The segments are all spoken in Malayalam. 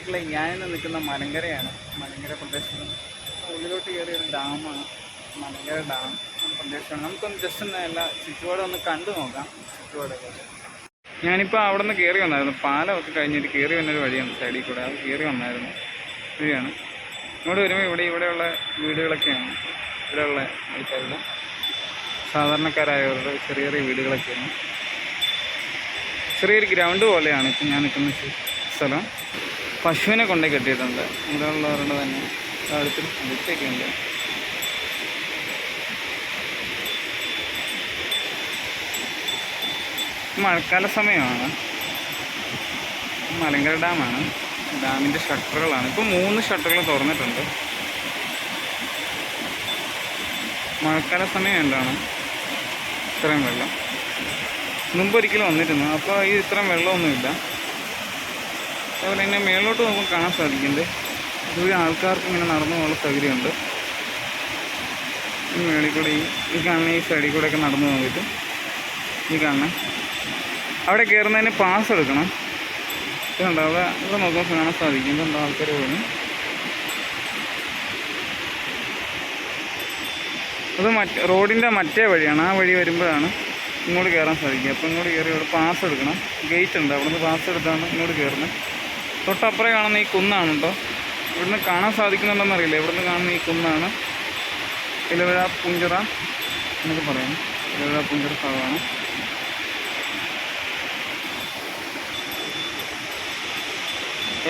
ഇതിലെ ഞാൻ നിൽക്കുന്ന മലങ്കരയാണ്. മലങ്കര പ്രദേശം. ഉള്ളിലോട്ട് കയറിയ ഒരു ഡാമാണ്. മലങ്കര ഡാം പ്രദേശമാണ്. നമുക്കൊന്ന് ജസ്റ്റ് ഒന്ന് എല്ലാ ചുറ്റുപാടും ഒന്ന് കണ്ടു നോക്കാം. ചുറ്റുപാടൊക്കെ. ഞാനിപ്പോൾ അവിടെ നിന്ന് കയറി വന്നായിരുന്നു. പാലമൊക്കെ കഴിഞ്ഞിട്ട് കയറി വന്നൊരു വഴിയാണ് സൈഡിൽ കൂടെ. അത് കയറി വന്നായിരുന്നു. വഴിയാണ് ഇങ്ങോട്ട് വരുമ്പോൾ ഇവിടെ ഇവിടെയുള്ള വീടുകളൊക്കെയാണ്. ഇവിടെയുള്ള ആൾക്കാരുടെ സാധാരണക്കാരായവരുടെ ചെറിയ ചെറിയ വീടുകളൊക്കെയാണ്. ചെറിയൊരു ഗ്രൗണ്ട് പോലെയാണ് ഇപ്പം ഞാൻ നിൽക്കുന്ന സ്ഥലം. പശുവിനെ കൊണ്ടേ കെട്ടിയിട്ടുണ്ട്. ഇവിടെയുള്ളവരുടെ തന്നെ അടുത്ത് അടുത്തൊക്കെ ഉണ്ട് മഴക്കാല സമയമാണ്. മലങ്കര ഡാമാണ്. ഡാമിന്റെ ഷട്ടറുകളാണ്. ഇപ്പോൾ മൂന്ന് ഷട്ടറുകൾ തുറന്നിട്ടുണ്ട്. മഴക്കാല സമയം എന്താണ്? ഇത്രയും വെള്ളം. മുമ്പ് ഒരിക്കലും വന്നിരുന്നു അപ്പോൾ ഈ ഇത്രയും വെള്ളമൊന്നുമില്ല. അതുപോലെ തന്നെ മേളിലോട്ട് നമുക്ക് കാണാൻ സാധിക്കുന്നുണ്ട്. ദൂരെ ആൾക്കാർക്ക് ഇങ്ങനെ നടന്നു പോകാനുള്ള സൗകര്യമുണ്ട്. ഈ മേളിൽ കൂടെ ഈ ഈ കാണുന്ന ഈ സൈഡിൽ കൂടെ ഒക്കെ നടന്നു പോകാൻ പറ്റും. ഈ കാണുന്ന. അവിടെ കയറുന്നതിന് പാസ് എടുക്കണം. ഇതുണ്ട് അവിടെ ഇവിടെ നോക്കുമ്പോൾ കാണാൻ സാധിക്കും ഇതുണ്ട് ആൾക്കാർ പോകുന്നു അത് മറ്റ് റോഡിന്റെ മറ്റേ വഴിയാണ്. ആ വഴി വരുമ്പോഴാണ് ഇങ്ങോട്ട് കയറാൻ സാധിക്കുക. അപ്പോൾ ഇങ്ങോട്ട് കയറി ഇവിടെ പാസ് എടുക്കണം. ഗേറ്റ് ഉണ്ട്. അവിടെ പാസ് എടുത്താണ് ഇങ്ങോട്ട് കയറുന്നത്. തൊട്ടപ്പുറം കാണുന്ന ഈ കുന്നാണ് കേട്ടോ ഇവിടുന്ന് കാണാൻ സാധിക്കുന്നുണ്ടെന്ന് അറിയില്ല ഇവിടുന്ന് കാണുന്ന ഈ കുന്നാണ്. ഇലവിഴ പുഞ്ചറ എന്നൊക്കെ പറയാം. ഇലവിഴ പുഞ്ചറ സ്ഥലമാണ്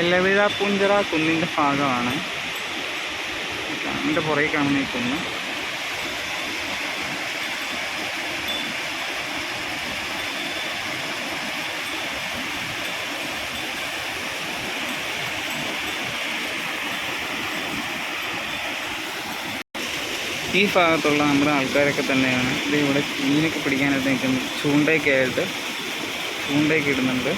ഇലവിഴ പുഞ്ചറ കുന്നിന്റെ ഭാഗമാണ്. എന്റെ പുറകെ കാണുന്ന ഈ കുന്ന്. ഈ ഭാഗത്തുള്ള നമ്മുടെ ആൾക്കാരൊക്കെ തന്നെയാണ്. ഇത് ഇവിടെ മീനൊക്കെ പിടിക്കാനായിട്ട് നിൽക്കുന്നത് ചൂണ്ടയൊക്കെ ആയിട്ട് ചൂണ്ടയൊക്കെ ഇടുന്നുണ്ട്.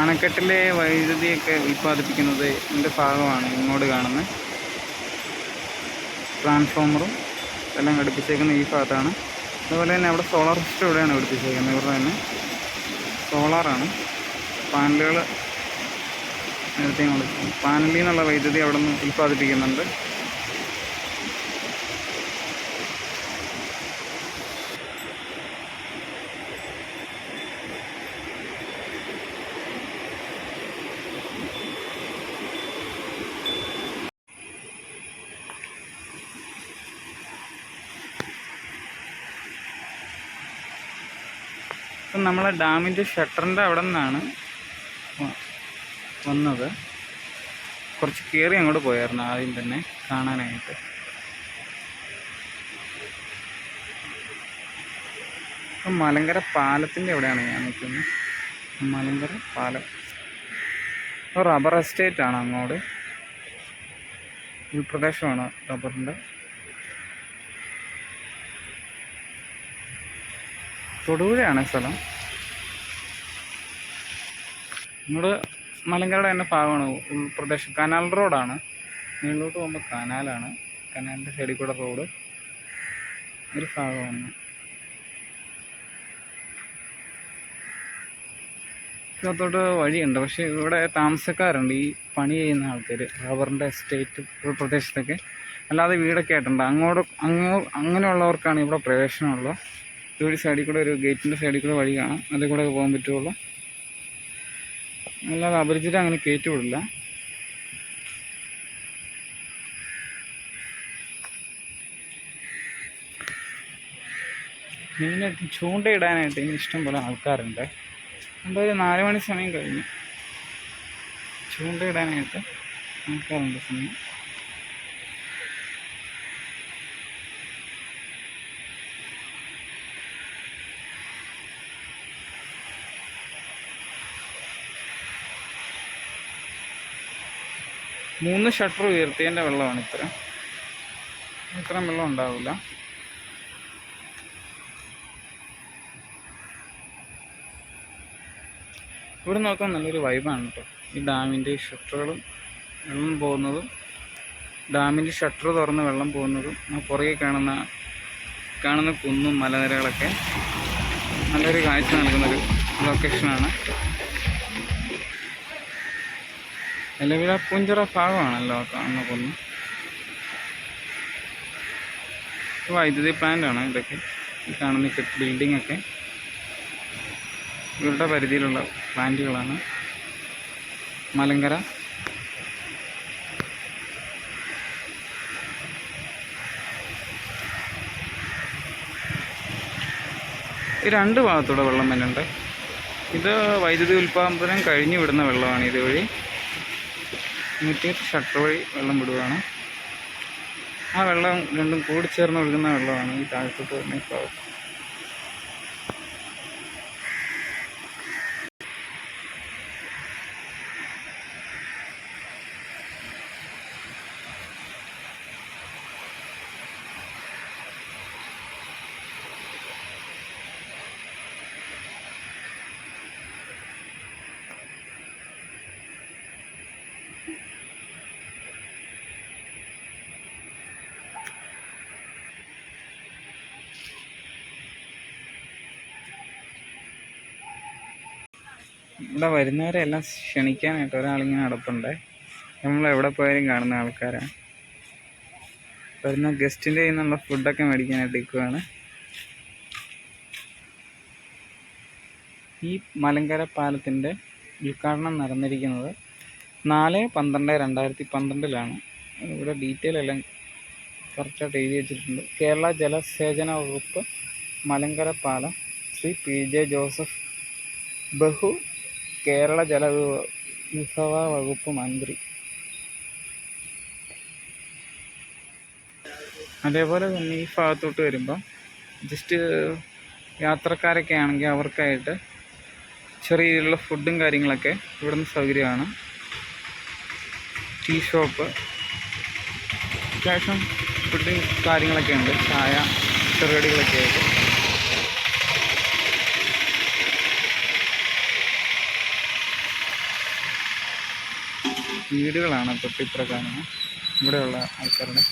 അണക്കെട്ടിലെ വൈദ്യുതിയൊക്കെ ഉൽപ്പാദിപ്പിക്കുന്നത് ഇതിന്റെ ഭാഗമാണ് ഇങ്ങോട്ട് കാണുന്നത്. ട്രാൻസ്ഫോമറും എല്ലാം ഘടിപ്പിച്ചേക്കുന്ന ഈ ഭാഗത്താണ്. അതുപോലെ തന്നെ അവിടെ സോളാർ സിസ്റ്റം ഇവിടെയാണ് ഘടിപ്പിച്ചേക്കുന്നത്. ഇവിടെ തന്നെ സോളാറാണ് പാനലുകൾ നേരത്തെ കൊടുക്കും പാനലിൽ നിന്നുള്ള വൈദ്യുതി അവിടെ നിന്ന് ഉൽപ്പാദിപ്പിക്കുന്നുണ്ട്. നമ്മളെ ഡാമിന്റെ ഷട്ടറിന്റെ അവിടെ നിന്നാണ് വന്നത്. കുറച്ച് കയറി അങ്ങോട്ട് പോയായിരുന്നു ആദ്യം തന്നെ കാണാനായിട്ട്. അപ്പം മലങ്കര പാലത്തിന്റെ എവിടെയാണ് ഞാൻ നിൽക്കുന്നത്. മലങ്കര പാലം. റബ്ബർ എസ്റ്റേറ്റ് ആണ് അങ്ങോട്ട്. ഉൾപ്രദേശമാണ് റബ്ബറിന്റെ. തൊടുപുഴയാണ് സ്ഥലം. ഇങ്ങോട്ട് മലങ്കരയുടെ തന്നെ ഭാഗമാണ് ഉൾപ്രദേശം കനാൽ റോഡാണ്. മുകളിലോട്ട് പോകുമ്പോൾ കനാലാണ്. കനാലിന്റെ സൈഡിൽ കൂടെ റോഡ് ഒരു ഭാഗമാണ്. ഇതിനകത്തോട്ട് വഴിയുണ്ട്. പക്ഷേ ഇവിടെ താമസക്കാരുണ്ട്. ഈ പണി ചെയ്യുന്ന ആൾക്കാർ റബ്ബറിന്റെ എസ്റ്റേറ്റ് പ്രദേശത്തൊക്കെ. അല്ലാതെ വീടൊക്കെ ആയിട്ടുണ്ട്. അങ്ങോട്ട് അങ്ങോ അങ്ങനെയുള്ളവർക്കാണ് ഇവിടെ പ്രവേശനമുള്ളത്. ഒരു സൈഡിൽ കൂടെ ഒരു ഗേറ്റിന്റെ സൈഡിൽ കൂടെ വഴി കാണാം. അതിൽ കൂടെ പോകാൻ പറ്റുള്ളൂ. അല്ലാതെ അപരിചിതം അങ്ങനെ കയറ്റി വിടില്ല. മെയിനായിട്ട് ചൂണ്ടയിടാനായിട്ട് ഇഷ്ടം പോലെ ആൾക്കാരുണ്ട്. എന്തായാലും നാല് മണി സമയം കഴിഞ്ഞു. ചൂണ്ടയിടാനായിട്ട് ആൾക്കാരുണ്ട് സമയം. മൂന്ന് ഷട്ടർ ഉയർത്തിയതിന്റെ വെള്ളമാണ് ഇത്ര. വെള്ളം ഉണ്ടാവില്ല. ഇവിടെ നോക്കാൻ നല്ലൊരു വൈബാണ് കേട്ടോ ഈ ഡാമിന്റെ ഷട്ടറുകളും വെള്ളം പോകുന്നതും ഡാമിന്റെ ഷട്ടർ തുറന്ന് വെള്ളം പോകുന്നതും പുറകെ കാണുന്ന കാണുന്ന കുന്നും മലനിരകളൊക്കെ നല്ലൊരു കാഴ്ച നൽകുന്നൊരു ലൊക്കേഷനാണ് നിലവില പുഞ്ചിറ ഭാഗമാണല്ലോ ആ കാണുന്ന വൈദ്യുതി പ്ലാന്റ് ആണ് ഇതൊക്കെ. ഈ കാണുന്ന ബിൽഡിംഗ് ഒക്കെ. ഇവരുടെ പരിധിയിലുള്ള പ്ലാന്റുകളാണ് മലങ്കര. ഈ രണ്ട് ഭാഗത്തൂടെ വെള്ളം വരുന്നുണ്ട്. ഇത് വൈദ്യുതി ഉൽപ്പാദനം കഴിഞ്ഞു വിടുന്ന വെള്ളമാണ് ഇതുവഴി. നൂറ്റിയെട്ട് ഷട്ടർ വഴി വെള്ളം വിടുകയാണ് ആ വെള്ളം രണ്ടും കൂടിച്ചേർന്ന് ഒഴുകുന്ന വെള്ളമാണ് ഈ താഴത്തോട്ട് വരുന്ന ഈ ഇവിടെ വരുന്നവരെ എല്ലാം ക്ഷണിക്കാനായിട്ട് ഒരാളിങ്ങനെ നടപ്പുണ്ട്. നമ്മൾ എവിടെ പോയാലും കാണുന്ന ആൾക്കാരാണ് വരുന്ന ഗസ്റ്റിന്റെ കയ്യിൽ നിന്നുള്ള ഫുഡൊക്കെ മേടിക്കാനായിട്ട് നിൽക്കുകയാണ് ഈ മലങ്കര പാലത്തിന്റെ ഉദ്ഘാടനം നടന്നിരിക്കുന്നത് നാല് പന്ത്രണ്ട് രണ്ടായിരത്തി പന്ത്രണ്ടിലാണ്. ഇവിടെ ഡീറ്റെയിൽ എല്ലാം കറക്റ്റായിട്ട് എഴുതി വെച്ചിട്ടുണ്ട്. കേരള ജലസേചന വകുപ്പ് മലങ്കര പാലം ശ്രീ പി ജെ ജോസഫ് ബഹു കേരള ജലവിഭവ വകുപ്പ് മന്ത്രി. അതേപോലെ തന്നെ ഈ ഭാഗത്തോട്ട് വരുമ്പം ജസ്റ്റ് യാത്രക്കാരൊക്കെ ആണെങ്കിൽ അവർക്കായിട്ട് ചെറിയ രീതിയിലുള്ള ഫുഡും കാര്യങ്ങളൊക്കെ ഇവിടുന്ന് സൗകര്യമാണ്. ടീ ഷോപ്പ് അത്യാവശ്യം ഫുഡ് കാര്യങ്ങളൊക്കെ ഉണ്ട്. ചായ ചെറുകടികളൊക്കെ ആയിട്ട്. വീടുകളാണ് തൊട്ടിപ്പുറ ഇവിടെയുള്ള ആൾക്കാരുടെ